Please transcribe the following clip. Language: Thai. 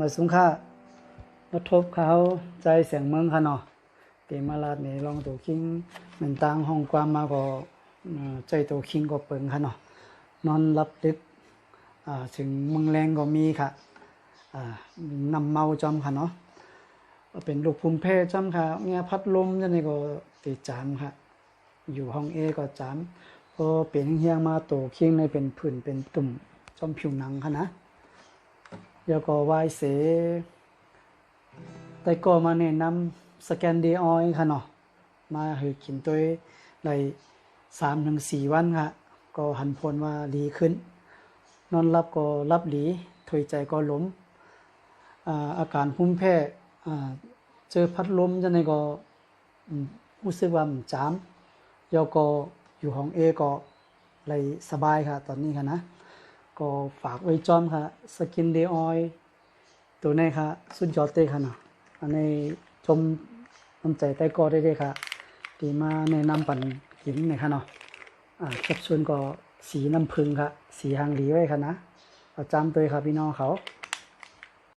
มาสุงค่ามาทบเขาใจเสียงเมืองค่ะเนาะเตมาลาดนี่ลองตัวคิงเหมือนตังห้องความมาก็เอ่อใจตัวคิงก็เปิงค่ะเนาะนอนรับดึกอ่าถึงเมืองแรงก็มีค่ะอ่านำเมาจอมค่ะเนาะเป็นลูกภูมิเพจอมค่ะเนี่ยพัดลมจังนี่ก็ติดจามค่ะ อยู่ห้องเอก็จามพอเป็นเฮียงมาโตเคียงในเป็นผื่นเป็นตุ่มจอมผิวหนังค่ะนะ แล้วก็วายเส แต่ก็มาแนะนำสแกนดีออยค่ะเนาะมาให้กินตัวในสามถึงสี่วันค่ะ ก็หันผลว่าดีขึ้น นอนรับก็รับดีถอยใจก็ล้มอ่าอาการภูมิแพ้อ่าเจอพัดลมจังไดก็รู้สึกว่ามจามแล้วก็อยู่ห้องเอก็เลยสบายค่ะ ตอนนี้ค่ะนะ ก็ฝากไว้จอมค่ะสกินเดออยตัวนี้ค่ะสุดยอดเต้ค่ะเนาะอันนี้ชมน้ำใจใต้กอได้เลยค่ะที่มาแนะนำปั่นหินเนี่ยค่ะเนาะอ่าแคปซูลก็สีน้ำพึ้งค่ะ สีหางหลีไว้ค่ะนะประจำตัวค่ะพี่น้องเขา